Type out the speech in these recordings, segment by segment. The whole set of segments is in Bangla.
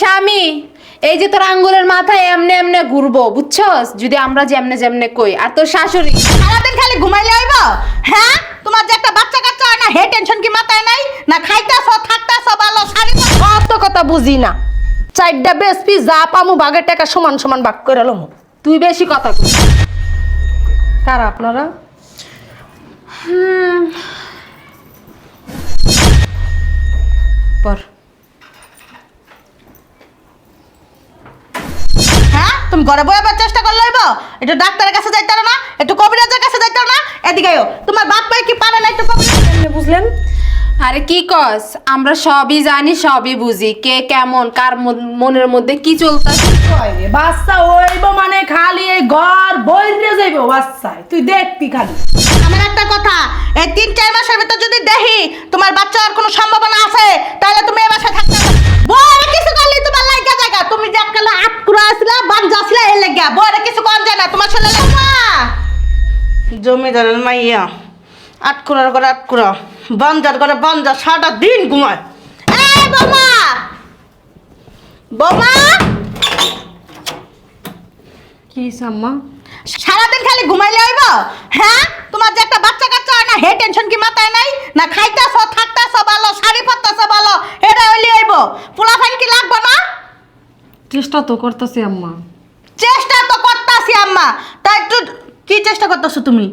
স্বামী এই যে তোর আঙ্গুলের মাথায় এমনে এমনে ঘুরবো বুঝছস? যদি আমরা যেমনে যেমনে কই। আর তোর শাশুড়ি সারাদিন খালি ঘুমাইলে আইব হ্যাঁ? তোমার যে একটা বাচ্চা কাচ্চা হয় না হে টেনশন কি মাথায় নাই? না খাইতাছ থাকতাছ ভালো শাড়ি পরছো। অত কথা বুঝি না। চারটা বেসপি যা পামু বাগের টাকা সমান সমান ভাগ করে লমু। তুই বেশি কথা কই কারা আপনারা? পর হ্যাঁ তুমি ঘরে বয়ে চেষ্টা করলে আইব একটু ডাক্তারের কাছে যাইতে না? একটু কবিরাজের কাছে যাইতে না? এদিকে তোমার বাপ ভাই কি পারে না একটু কবিরাজ বুঝলেন? আরে কি কস? আমরা সবই জানি সবই বুঝি। কে কেমন কার মনের মধ্যে কি চলতেছে? বাচ্চা হইব মানে খালি এই ঘর বইরে যাইব বাচ্চায়। তুই দেখবি খালি। আমার একটা কথা এই তিন চার মাসের ভিতর যদি দেখি তোমার বাচ্চা আর কোনো সম্ভাবনা আছে তাহলে তুমি এই বাসায় থাকতে বড় কিছু করলি তোমার তুমি যে কালে আটকুরা আসলা বাঞ্জা আসলা এই লাগা বড় কিছু কর যায় না তোমার ছেলে লাগা জমিদারের মাইয়া আটকুরার করে আটকুরা বাঞ্জার করে বাঞ্জা সারাটা দিন ঘুমায়। এই বোমা! বোমা! কি আম্মা? সারাদিন খালি ঘুমাইলে হইব? হ্যাঁ? তোমার যে একটা বাচ্চা কাচ্চা হয় না হে টেনশন কি মাথায় নাই? না খাইতাছ থাকতাছ ভালো শাড়ি পরতাছ ভালো এটা হইলে হইব। পোলা ফাইন কি লাগবে না? চেষ্টা তো করতেছি আম্মা। চেষ্টা তো করতাছি আম্মা। তা একটু কি চেষ্টা করতেছো তুমি?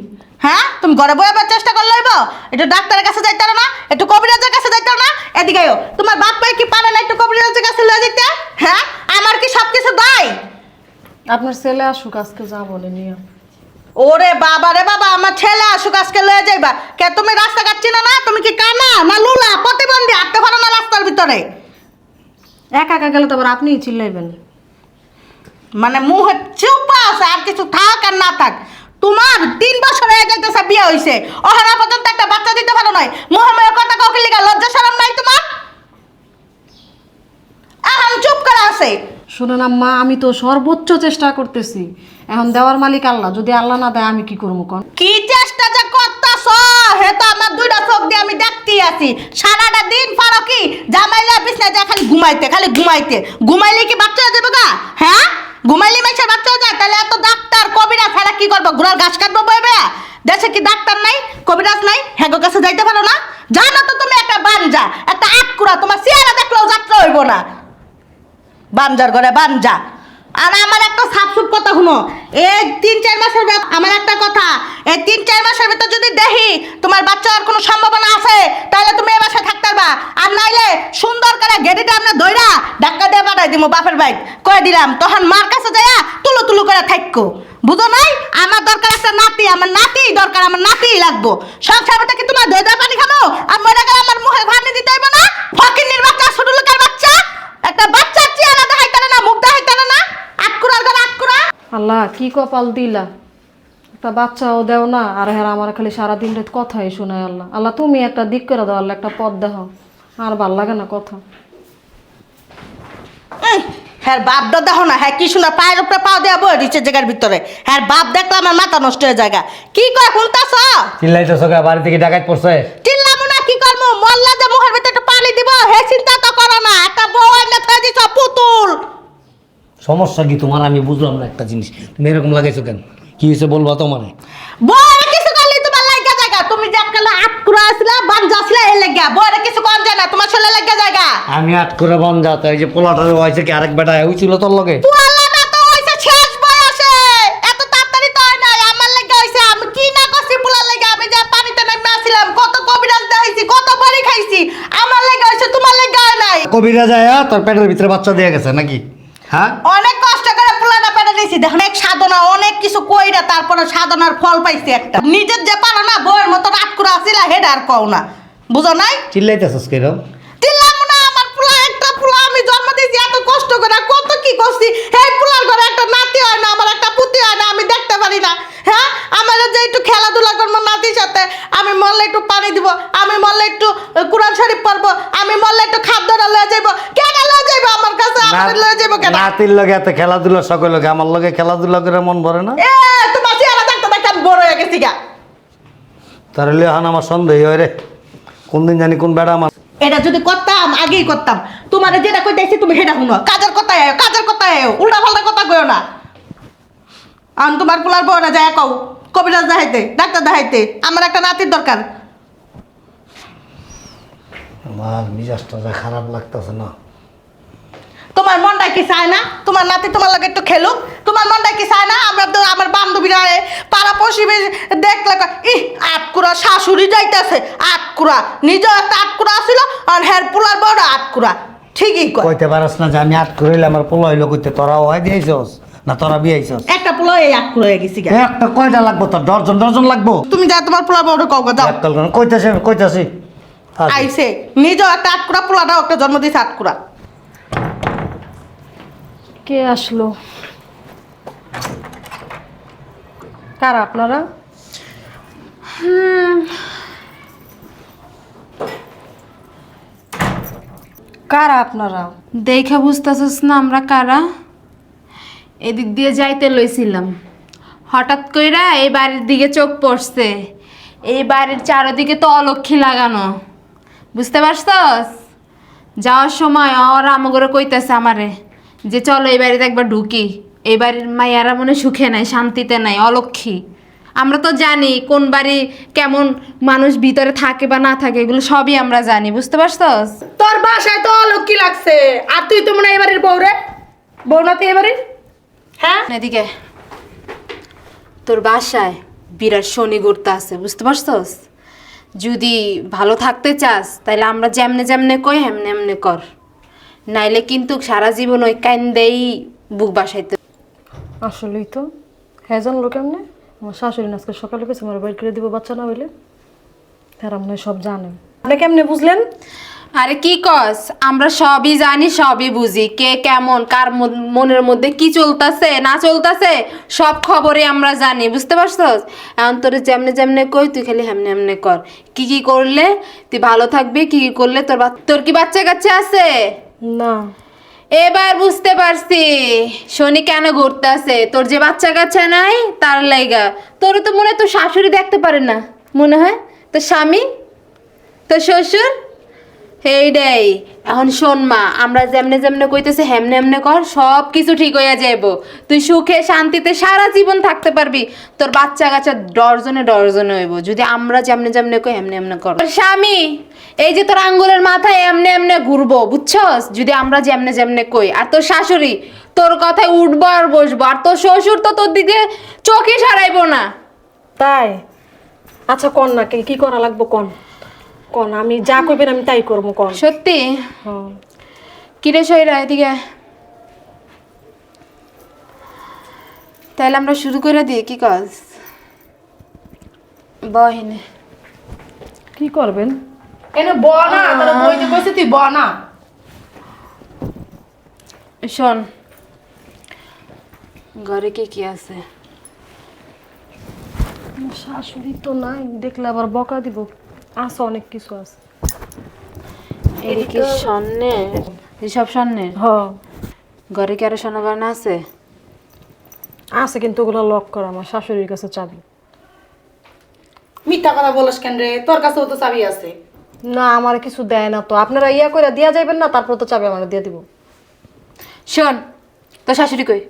হ্যাঁ? তুমি ঘরে বই আবার চেষ্টা করলে হইব? একটু ডাক্তারের কাছে যাইতে পারো না? একটু কবিরাজের কাছে যাইতে না? এদিকে আইও। তোমার বাপ ভাই কি পারে না একটু কবিরাজের কাছে লয়ে যেতে হ্যাঁ? আমার কি সব কিছু দায়? আপনার ছেলে আসুক আজকে যা বলে নিয়ে। ওরে বাবা রে বাবা আমার ছেলে আসুক আজকে লয়ে যাইবা। কে তুমি রাস্তা কাটছি না? তুমি কি কানা না লুলা? প্রতিবন্ধী হাঁটতে পারো না রাস্তার ভিতরে? একা একা গেলে তো আবার আপনিই চিল্লাইবেন। মানে চুপা আছে আর কিছু থাক আর না থাক। তোমার তিন বছর হয়ে যাইতেছে বিয়ে হইছে। পর্যন্ত একটা বাচ্চা দিতে পারো নয়। মোহামের কথা কাউকে লিগা লজ্জা শরম নাই তোমার? এখন চুপ করে আছে। শোনেন আম্মা আমি তো সর্বোচ্চ চেষ্টা করতেছি। এখন দেওয়ার মালিক আল্লাহ যদি আল্লাহ না দেয় আমি কি করব কন? কি চেষ্টা যে করতাছ হে তো আমার দুইটা চোখ দিয়ে দেখতেই আছি। সারাটা দিন পারো কি? জামাইলে বিছনা যা খালি ঘুমাইতে খালি ঘুমাইতে। ঘুমাইলে কি বাচ্চা হয়ে গা? হ্যাঁ? ঘুমাইলে মাইসের বাচ্চা হয়ে যায়? তাহলে এত ডাক্তার কবিরা ছাড়া কি করব? ঘোড়ার ঘাস কাটবো বইবে? দেশে কি ডাক্তার নাই? কবিরাজ নাই? হ্যাগো কাছে যাইতে পারো না? জানো তো তুমি একটা বানজা একটা আটকুড়া, তোমার চেহারা দেখলেও যাত্রা হইব না। বানজার ঘরে বানজা আর আমার একটা সাপসুপ কথা শুনো। এই তিন, চার মাসের আমার একটা কথা। এই তিন, চার মাসের ভিতর যদি দেখি তোমার বাচ্চা হওয়ার কোনো সম্ভাবনা আছে, তাহলে তুমি এই বাসায় থাকতে পারবা। আর নাইলে সুন্দর করে গেডিটা আমরা দইরা ডাক্কা দিয়ে পাঠাই দিব বাপের বাইক কয়ে দিলাম, তখন মার কাছে যাইয়া তুলু তুলু করে থাকব বুঝো নাই? আমার দরকার একটা নাতি, আমার নাতি দরকার, আমার নাতি লাগবো। সব সাহেবটা কি তোমার দই পানি খাব? আর মনে গেলে আমার মুখে ভানি দিতে হইব না? ফকিন্নির বাচ্চা, ছোট লোকের বাচ্চা। একটা বাচ্চার চেহারা দেখাইতে না মুখ দেখাইতে না আটকুরার ঘরে আটকুরা আল্লাহ কি কপাল দিলা? একটা বাচ্চাও দেও না আর হ্যাঁ আমার খালি সারাদিন রাত কথাই শোনায় আল্লাহ। আল্লাহ তুমি একটা দিক করে দাও আল্লাহ একটা পথ দেখাও। আর ভালো লাগে না কথা। হ্যাঁ বাপ দা দেখো না হ্যাঁ কি শোনা পায়ের উপরে পাও দেওয়া বই দিচ্ছে জায়গার ভিতরে। হ্যাঁ বাপ দেখলে আমার মাথা নষ্ট হয়ে জায়গা কি কয় শুনতাছ চিল্লাইতেছ বাড়ি থেকে ডাকাত পড়ছে। চিল্লামু না কি করব মল্লা যে মুখের ভিতরে একটু পানি দিব হে চিন্তা তো করো না একটা বউ আইনা থয়ে দিছ পুতুল। সমস্যা কি তোমার? আমি বুঝলাম না একটা জিনিস। তুমি এরকম লাগাইছো কেন? কি হয়েছে বলবা তোমার? বউরে কিছু করলি তোমার লাগা জায়গা। তুমি যে কালে আটকুরা আসলা বাঞ্জা আসলা এই লাগা কিছু কর যায় না। তোমার ছেলে লাগা জায়গা। আমি আট করে বন যাতে ওই যে পোলাটার হয়েছে কি আরেক বেটা তোর লগে? পুয়ালাটা তো হইছে শেষ বয়সে। এত তাড়াতাড়ি তো হয় নাই। আমার লাগা হইছে আমি কি না করছি পুলার লাগা আমি যা পানিতে নেমে আসছিলাম কত কবিরাজ দেখাইছি কত বাড়ি খাইছি। আমার লাগা হইছে তোমার লাগা নাই। তোর পেটের ভিতরে বাচ্চা দিয়ে গেছে নাকি? হ্যাঁ? অনেক কষ্ট করে পোলাটা পেটে দিয়েছি। দেখুন এক সাধনা অনেক কিছু কইরা তারপরে সাধনার ফল পাইছি একটা। নিজের যে পারো না বউয়ের মতো রাত করে আসিলা হেড আর কও না। বুঝো নাই? চিল্লাইতেছস কিরম দিলাম আমি জন্ম এত কষ্ট করে কত কি করছি? এই পোলার ঘরে একটা নাতি হয় না আমার একটা পুতি হয় না আমি দেখতে পারি না। হ্যাঁ আমার যে একটু খেলাধুলা করব নাতির সাথে আমি মরলে একটু পানি দিব আমি মরলে একটু কোরআন শরীফ পড়ব আমি মরলে একটু খাদ্যটা লয়ে যাইবো। কেন লয়ে যাইবো? আমার কাছে আমার লয়ে যাইবো কেন? নাতির লগে এত খেলাধুলা সকল লগে আমার লগে খেলাধুলা করে মন ভরে না? এ তোমার চেহারা দেখতে দেখতে আমি বড় হয়ে গেছি গা। তার লিয়ে এখন আমার সন্দেহ হয় রে। কোন দিন জানি কোন বেড়া আমার এটা যদি করতাম, আগেই করতাম। তোমার যেটা কইতেছি তুমি সেটা শুনো। কাজের কথায় আয়ো, কাজের কথায় আয়ো উল্টা পাল্টা কথা কইও না। আমি তোমার পোলার বউরা যায় কও, কবিরাজ দেখাইতে, ডাক্তার দেখাইতে, আমার একটা নাতির দরকার। আমার মিজাজটা খারাপ লাগতেছে না। তোমার মনটা কি চায় না? তোমার নাতি তোমার লাগে একটু খেলুক। তোমার মনটা কি চায় না? আমরা তো আমার বান্ধবীরা পাড়া পশ্চিমে দেখলে কয়, ইহ আটকুড়া শাশুড়ি যাইতেছে। আটকুড়া নিজেও একটা আটকুড়া ছিল আর হ্যার পোলার বড় আটকুড়া। ঠিকই কইতে পারস না যে আমি আট করিলে আমার পোলা হইল কইতে? তোরা হয় দিয়েছস না তোরা বিয়াইছস? একটা পোলা এই আটকুড়া হয়ে গেছি গা। একটা কয়টা লাগবো তোর? ডর্জন ডর্জন লাগবো? তুমি যা তোমার পোলার বড় কও গো, করে কইতাছি কইতাছি। আইসে নিজেও একটা আটকুড়া পোলাটাও একটা জন্ম দিয়েছে আটকুড়া। কে আসলো? কারা আপনারা? কারা আপনারা? দেখা বুঝতেছিস না আমরা কারা? এদিক দিয়ে যাইতে লইছিলাম। হঠাৎ কইরা এই বাড়ির দিকে চোখ পড়ছে। এই বাড়ির চারদিকে তো অলক্ষী লাগানো। বুঝতে পারছস? যাওয়ার সময় ওরা আমাগরে কইতেছে আমারে যে চলো এই বাড়িতে একবার ঢুকি। এই বাড়ির মাইয়ারা মনে সুখে নাই শান্তিতে নাই অলক্ষী। আমরা তো জানি কোন বাড়ি কেমন মানুষ ভিতরে থাকে বা না থাকে এগুলো সবই আমরা জানি বুঝতে পারছস? তোর বাসায় তো লক্ষ্মী লাগছে। আর তুই তো মনে হয় এবারের বউ রে। বউ না তুই এবারে হ্যাঁ? এদিকে। তোর বাসায় বিরাট শনি ঘুরতে আছে বুঝতে পারছস? যদি ভালো থাকতে চাস তাহলে আমরা যেমনে যেমনে কই হেমনে এমনে কর। নাইলে কিন্তু সারা জীবন ওই কান্দেই বুক বাসাইতে। আসলেই তো। হ্যাঁ জানলো কেমনে? আমার শাশুড়ি না আজকে সকালে গেছে আমার বাড়ি করে দিব বাচ্চা না হইলে? তারা মনে সব জানেন আপনি কেমনে বুঝলেন? আরে কি কস আমরা সবই জানি সবই বুঝি। কে কেমন কার মনের মধ্যে কি চলতেছে না চলতেছে সব খবরই আমরা জানি বুঝতে পারছস? এখন তোর যেমনে যেমনে কই তুই খালি হেমনে হেমনে কর। কি কি করলে তুই ভালো থাকবি কি কি করলে তোর তোর কি বাচ্চা কাচ্চা আছে? না। এবার বুঝতে পারছি। শনি কেন ঘুরতে আছে তোর যে বাচ্চা কাচ্চা নাই, তার লাইগা। তোর তো মনে তোর শাশুড়ি দেখতে পারে না। মনে হয়? তোর স্বামী? তোর শ্বশুর? এখন শোন মা, আমরা যেমনে যেমনে কইতেছে, হেমনে হেমনে কর সব কিছু ঠিক হইয়া যাইব। তুই সুখে, শান্তিতে সারা জীবন থাকতে পারবি। তোর বাচ্চা কাচ্চা ডরজনে ডরজনে হইব। যদি আমরা যেমনে যেমনে কই, হেমনে হেমনে কর। স্বামী? এই যে তোর আঙ্গুলের মাথায় এমনে এমনে ঘুরবো বুঝছস? যদি আমরা যেমনে যেমনে কই। আর তোর শাশুড়ি তোর কথায় উঠবো আর বসবো। আর তোর শ্বশুর তো তোর দিকে চোখই সারাইবো না। তাই? আচ্ছা কন না কে- কি করা লাগবো কন? কন আমি যা কইবেন আমি তাই করব কন। সত্যি? হ্যাঁ কিরে সইরা এদিকে তাহলে আমরা শুরু করে দিই কি কাজ? বহিনে কি করবেন? এনে ব না তোর বই কইছে তুই শোন ঘরে কি কি আছে? শাশুড়ি তো নাই দেখলে আবার বকা দিব। আছে অনেক কিছু আছে। এটা স্বর্ণে সব স্বর্ণে হ। ঘরে কি আরও স্বর্ণ গয়না আছে? আছে কিন্তু ওগুলো লক করা আমার শাশুড়ির কাছে চাবি। মিথ্যা কথা বলস কেন রে? তোর কাছেও তো চাবি আছে। না আমার কিছু দেয় না তো। আপনারা ইয়া করে দিয়া যাবেন না তারপর তো চাবি আমার দিয়ে দিব। শোন তো শাশুড়ি কই?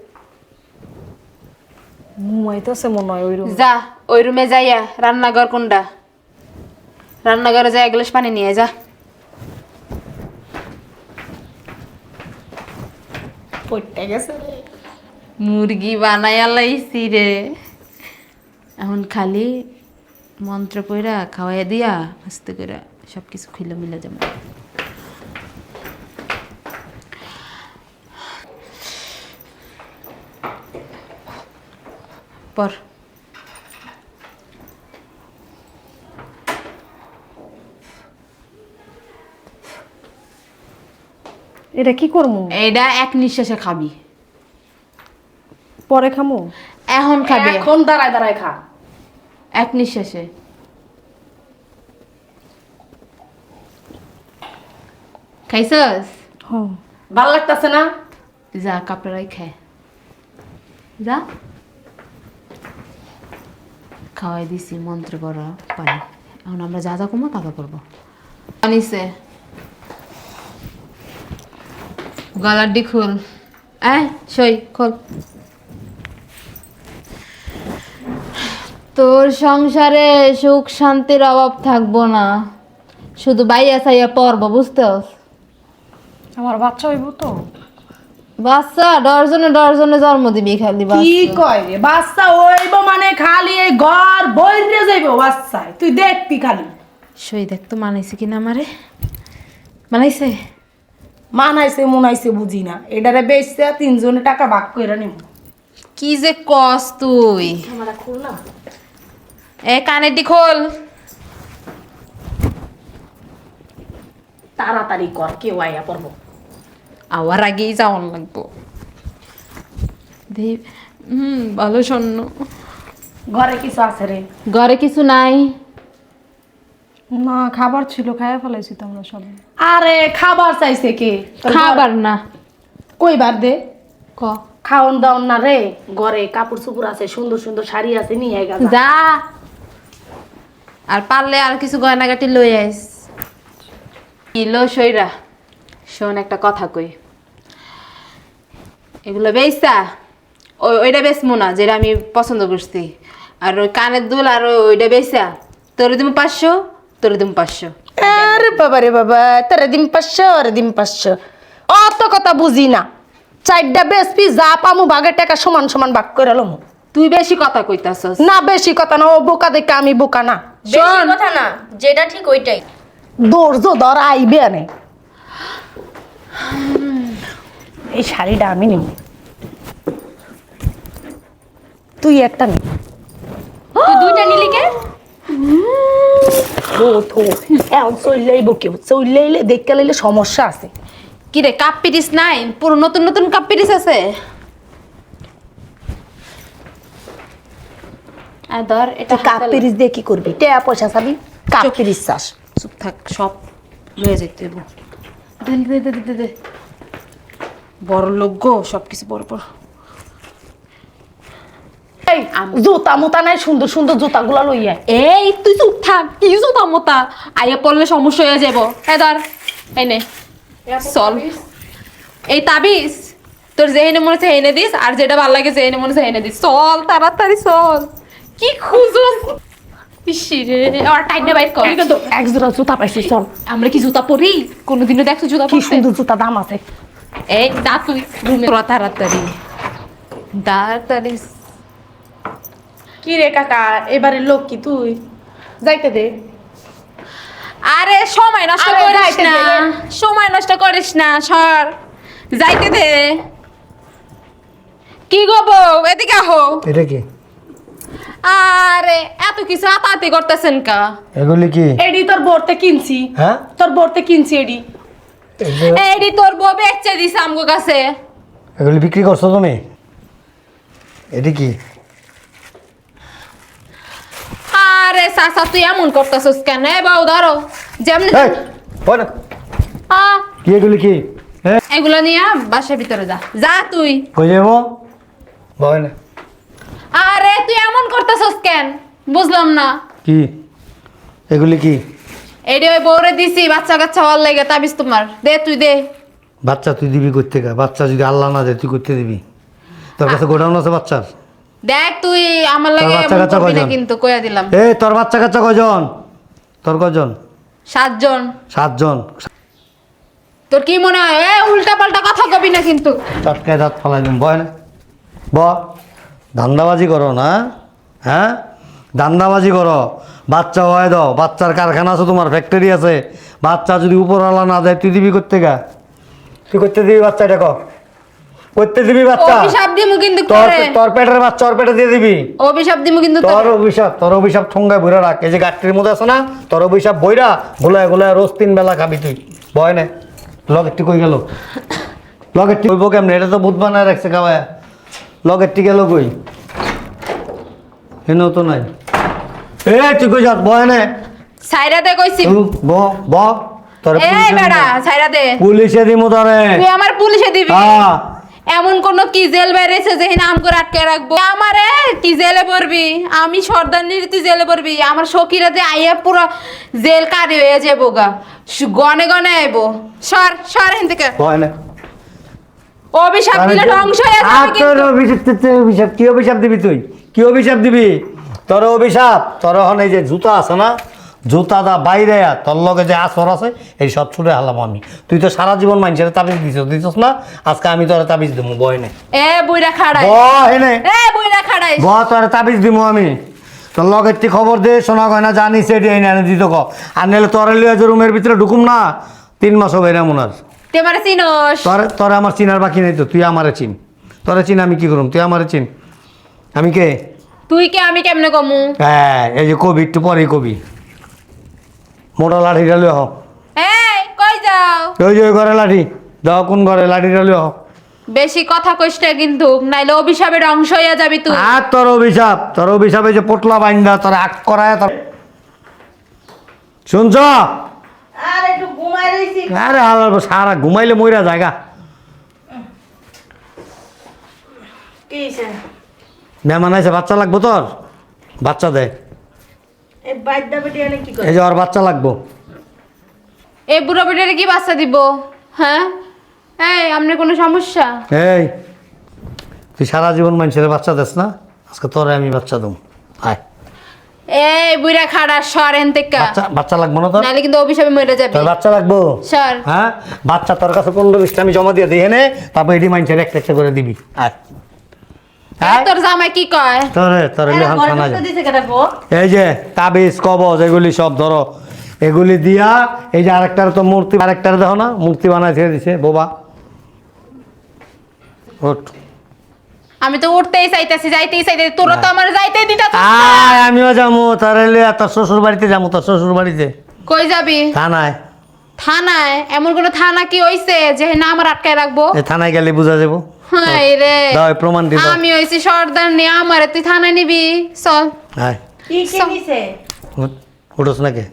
ঘুমাইতেছে মনে হয় ওই রুম। যা ওই রুমে যাইয়া রান্নাঘর কোনটা? রান্নাঘরে যা এক গ্লাস পানি নিয়ে যা। পড়তে গেছে মুরগি বানাইয়া লাইছি রে। এখন খালি মন্ত্র কইরা খাওয়াইয়া দিয়া আস্তে করে সব কিছু খুলে মিলে যাব পর। এটা কি করব এটা এক নিঃশ্বাসে খাবি। পরে খামো? এখন খাবি। এখন দাঁড়ায় দাঁড়ায় খা। এক নিঃশ্বাসে। খাইছস? হ্যাঁ ভালো লাগতাছে না? যা কাপড়াই খায় যা। খাওয়াই দিছি মন্ত্র করা পানি। এখন আমরা যা যা তা তা করব। আনিছে। গলার ডি খুল। আয় সই খোল। তোর সংসারে সুখ শান্তির অভাব থাকব না। শুধু বাইয়া সাইয়া পড়ব বুঝতে আমার বাচ্চা হইব তো। বাচ্চা ডরজনে ডরজনে জন্ম দিবি খালি কি বাচ্চা। কয় রে বাচ্চা হইব মানে খালি এই ঘর বইরে যাইব বাচ্চায়। তুই দেখবি খালি। সই দেখ তো মানাইছে কিনা আমারে? মানাইছে? মানাইছে মনাইছে বুঝি না। এটারে বেচছে তিনজনে টাকা ভাগ করে নিব কি যে কস তুই? আমার খুল না। এ কানের ডি খোল। তাড়াতাড়ি কর কেউ আইয়া পড়ব। আওয়ার আগেই যাওয়ান লাগবো। দেব হুম ভালো স্বর্ণ ঘরে কিছু আছে রে? ঘরে কিছু নাই। না খাবার ছিল খাইয়া ফেলাইছি তো আমরা সবাই। আরে খাবার চাইছে কে? খাবার না। কইবার দে? ক? খাওন দাওন না রে। ঘরে কাপড় চুপড় আছে সুন্দর সুন্দর শাড়ি আছে নিয়ে যা। আর পারলে আর কিছু গয়নাগাটি লই আইস। কি লো সইরা শোন একটা কথা কই। এগুলো বেচতা ওই ওইটা বেচমু না যেটা আমি পছন্দ করছি। আর ওই কানের দুল আর ওইটা বেচা তোর দিম পাঁচশো তোর দিম পাঁচশো। আরে বাবা রে বাবা তারে দিন পাঁচশো আরে দিন পাঁচশো। অত কথা বুঝি না। চারটা বেসপি যা পামু বাগের টাকা সমান সমান ভাগ করে লমু। তুই বেশি কথা কইতাছস। না বেশি কথা না ও বোকা দেখে আমি বোকা না। বেশি কথা না যেটা ঠিক ওইটাই। ধৈর্য ধর আইবে আনে। এই শাড়িটা আমি নিব। তুই একটা নে। দুইটা নিলি কে? দেখতে লাইলে সমস্যা আছে। কি রে কাপ পিরিস নাই? পুরো নতুন নতুন কাপ পিরিস আছে? আর ধর এটা কাপ পিরিস দিয়ে কি করবি? টাকা পয়সা চাবি কাপ পিরিস চাস। চুপ থাক সব লয়ে যেতে দেবো দে দে দে দে, বড় লোক গো সব কিছু বড়। বড় জুতা মুতা নাই সুন্দর সুন্দর জুতাগুলো লইয়া। এই তুই চুপ থাক কি জুতা মোতা? আইয়া পড়লে সমস্যা হয়ে যাব ধর এই নে চল। এই তাবিজ তোর যেহেনে মনে হচ্ছে হেনে দিস আর যেটা ভালো লাগে যেহেনে মনে হচ্ছে হেনে দিস। চল তাড়াতাড়ি চল। কি খুঁজো ইসিরে আর টাইটে বাইর কর। এক জোড়া জুতা পাইছি চল। আমরা কি জুতা পরি? কোনোদিনও দেখছ জুতা কি সুন্দর জুতা দাম আছে। এই দা তুই রুমে তাড়াতাড়ি। তাড়াতাড়ি। কি রে কাকা এবারে লোক কি তুই? যাইতে দে। আরে সময় নষ্ট আরে করিস না। সময় নষ্ট করিস না সর। যাইতে দে। কি গো বউ? এদিকে আহো। এটা কি? আরে এত কিছু আতাতি করতেছেন কা? এগুলি কি? এডি তোর বোরতে কিনছি। হ্যাঁ? তোর বোরতে কিনছি এডি। এইডি তোর বউ বেচে দিস আমগো কাছে। এগুলি বিক্রি করছ তুমি? এটি কি? আরে সাসা তুই এমন করতেছিস কেন? এ বউ ধরো। যেমন এই, না। আ, কি এগুলি কি? হ্যাঁ? এগুলো নিয়ে বাসার ভিতরে যা। যা তুই। কই যাব? বয় না আরে তুই এমন করতেছিস কেন? বুঝলাম না। কি? এগুলি কি? এইডি ওই বউরে দিছি বাচ্চা কাচ্চা হওয়ার লাগে তাবিজ তোমার। দে তুই দে। বাচ্চা তুই দিবি করতে গা বাচ্চা যদি আল্লাহ না দেয় তুই করতে দিবি? তোর কাছে গোডাউন আছে বাচ্চার? দেখ তুই আমার লাগে বাচ্চা এমন কাচ্চা করবি না কয়জন? কিন্তু কইয়া দিলাম। এ তোর বাচ্চা কাচ্চা কজন তোর কজন সাতজন। সাতজন। তোর কি মনে হয়? এ উল্টা পাল্টা কথা কবি না কিন্তু। চটকায় দাঁত ফালাই দিন বয় না। ব। ধান্দাবাজি করো না হ্যাঁ? দান্দাবাজি করো। বাচ্চা হয় দাও বাচ্চার কারখানা আছে তোমার ফ্যাক্টরি আছে। বাচ্চা যদি উপরওয়ালা না দেয় তুই দিবি করতে গা? তুই করতে দিবি বাচ্চা এটা কর। করতে দিবি বাচ্চা। অভিশাপ দিমু কিন্তু তোর তোর পেটের বাচ্চা ওর পেটে দিয়ে দিবি। অভিশাপ দিমু কিন্তু তোর তোর অভিশাপ তোর অভিশাপ ঠোঙ্গায় বইরা রাখ। এই যে গাঠটির মধ্যে আছে না তোর অভিশাপ বইরা গোলায় গোলায় রোজ তিন বেলা খাবি তুই। বয় নে লগেরটি কই গেল? লগেরটি কইব কেমনে? এটা তো বুধ বানায় রাখছে খাওয়ায়। লগেরটি গেল কই হেন তো নাই। এ তুই কই যাত বয় নে। সাইরা দে কইছি ব ব। তোর এই বেড়া সাইরা দে পুলিশে দিমু তোরে। তুই আমার পুলিশে দিবি? হ্যাঁ। এমন কোন কি জেল বাইরেছে যে নাম করে আটকে রাখব? আমারে কি জেলে পড়বি? আমি সর্দারনির তুই জেলে পড়বি। আমার সখীরা যে আইয়া পুরো জেল কারি হয়ে যাব গা। গনে গনে আইবো। সর সর হেন থেকে। নে। অভিশাপ দিলে ধ্বংস হয়ে আর যাবে তোর কিন্তু অভিশাপ তোর- তোর অভিশাপ কি অভিশাপ দিবি তুই? কি অভিশাপ দিবি? তোর অভিশাপ তোর এখন এই যে জুতা আছে না বাইরে আ, তোর লগে যে আসর আছে এই সব ছুটে হালাম আমি। তুই তো সারা জীবন মানুষের তাবিজ দিছ দিছস না? আজকে আমি তোর তাবিজ দেবো বয় নে। এ বুইরা খাড়াই। ব হেনে এ বুইরা খাড়াই। ব তোর তাবিজ দিবো আমি। তোর লগের তি খবর দে শোনা গয়না জানি সেটি এই না দিত ক। আর নাহলে তোর লিয়ে যে রুমের ভিতরে ঢুকুম না তিন মাস হবে এরকম আর তুই আমার চিনোস। তোর তোর আমার চিনার বাকি নেই তো তুই আমারে চিন। তোরে চিন আমি কি করুম? তুই আমারে চিন। আমি কে? তুই কে আমি কেমনে কমু? হ্যাঁ এই যে কবি একটু পরেই কবি। মোটা লাঠি ডালিও হ এই কই যাও? ওই যে ওই ঘরে লাঠি। যাও কোন ঘরে হ বেশি কথা কইস না কিন্তু নাইলে অভিশাপের অংশ হইয়া যাবি তুই। আর তোর অভিশাপ তোর অভিশাপে যে পোটলা বাইন্দা তোর আগ করায় তোর শুনছ আর একটু ঘুমাই রইছি আরে হালার সারা ঘুমাইলে মইরা জায়গা মেহমান আছে বাচ্চা লাগবো তোর? বাচ্চা দে। এই বাইদা বেটি কি করে? যে ওর বাচ্চা লাগবো। এই বুড়ো বেটারে কি বাচ্চা দিব? হ্যাঁ? এই আপনার কোনো সমস্যা? এই তুই সারা জীবন মানুষের বাচ্চা দেস না? আজকে তোরে আমি বাচ্চা দেবো। আয়। এই বুড়া খাড়া সরেন থেকে বাচ্চা বাচ্চা লাগবো না তোর? নাহলে কিন্তু অভিশাপে মরে যাবে। তোর বাচ্চা লাগবো? সর। হ্যাঁ? বাচ্চা তোর কাছে পনেরো বিশটা আমি জমা দিয়ে দিই এনে তারপর মানুষের একটা একটা করে দিবি। আয়। তোর জামাই কি কয়? তোরে তোরে খানা এই যে তাবিজ কবজ এগুলি সব ধরো। এগুলি দিয়া এই যে আরেকটার তো মূর্তি আরেকটার দেখো না মূর্তি বানাই ছেড়ে দিছে বোবা। ওঠ। আমি তো উঠতেই চাইতেছি যাইতেই চাইতেছি। তোরা তো আমার যাইতেই দিতা আয় আমিও যাব তোর লিয়া তোর শ্বশুর বাড়িতে যাব তোর শ্বশুর বাড়িতে কই যাবি? থানায়। থানায়? এমন কোন থানা কি হইছে যে না আমার আটকায় রাখব? এই থানায় গেলে বুঝা যাব। হাই রে। দাও এই প্রমাণ দি দাও আমি হইছি সর্দার নিয়ে আমারে তুই থানায় নিবি। চল। আয়। কি কি নিছে উঠ, উঠোস নাকি?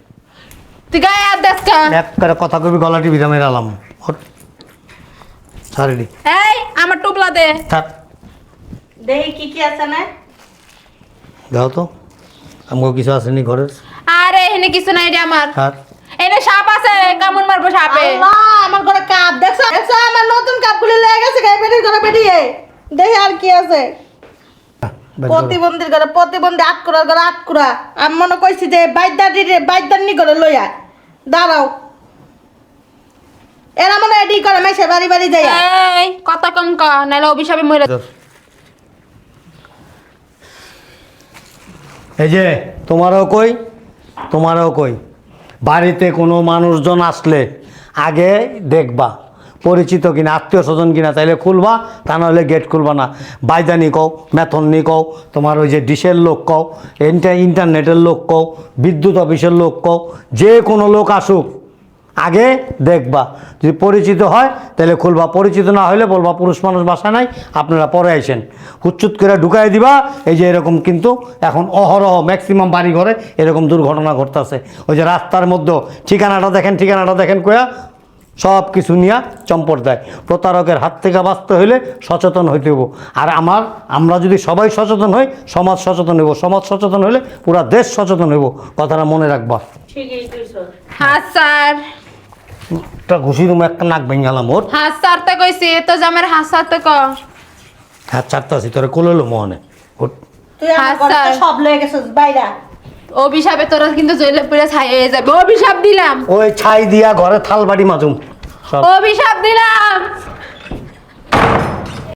তুই গায়ে হাত দেস কা? এক করে কথা কবি গলা টিভি দামে আলাম। সারি এই আমার টুপলা দে। থাক। দেহি কি কি আছে না দাও তো। আমাকে কিছু আসেনি ঘরের? আরে এখানে কিছু নাই রে আমার। থাক এনে সাপ আছে কেমন মারবো সাপে। আল্লাহ আমার ঘরে কাপ দেখছ? দেখছ আমার নতুন কাপগুলি লেগে গেছে গায়ে ঘরে বেরিয়ে দেখি আর কি আছে? প্রতিবন্ধীর ঘরে প্রতিবন্ধী আটকুড়ার ঘরে আটকুড়া আমি মনে করছি যে বাইদারি রে বাইদারনি ঘরে লইয়া দাঁড়াও। এরা মনে এডি করে মেসে বাড়ি বাড়ি কথা কম ক নাহলে অভিশাপে মরে এই যে, তোমারও কই? তোমারও কই? বাড়িতে কোনো মানুষজন আসলে আগে দেখবা, পরিচিত কিনা, আত্মীয় স্বজন কিনা, তাইলে খুলবা, তা নাহলে গেট খুলবা না। বাইদানি কও, মেথননি কও, তোমার ওই যে ডিশের লোক কও ইন্টার ইন্টারনেটের লোক কও, বিদ্যুৎ অফিসের লোক কও, যে কোনো লোক আসুক আগে দেখবা। যদি পরিচিত হয় তাহলে খুলবা। পরিচিত না হলে বলবা পুরুষ মানুষ বাসা নাই আপনারা পরে আইসেন। হুচ্চুত করে ঢুকাই দিবা। এই যে এরকম কিন্তু এখন অহরহ ম্যাক্সিমাম বাড়ি ঘরে এরকম দুর্ঘটনা ঘটতেছে। ওই যে রাস্তার মধ্যে ঠিকানাটা দেখেন ঠিকানাটা দেখেন কয়া সব কিছু নিয়ে চম্পট দেয়। প্রতারকের হাত থেকে বাঁচতে হইলে সচেতন হইতে হইব। আর আমার আমরা যদি সবাই সচেতন হই সমাজ সচেতন হইব। সমাজ সচেতন হলে পুরা দেশ সচেতন হইব। কথাটা মনে রাখবা। হ্যাঁ স্যার। একটা একটা নাক ভেঙালাম ওর হ্যাঁ স্যার কইছি এ তো জামের ক। হাত চারটা আছি তোরে কোলেলো মোহনে। মনে তুই আমার ঘরে তো। সব লয়ে গেছিস বাইরা। অভিশাপে তোরা কিন্তু জইলে পুরে ছাই হয়ে যাবে। অভিশাপ দিলাম। ওই ছাই দিয়া ঘরে থাল বাড়ি মাজুম। সব। অভিশাপ দিলাম।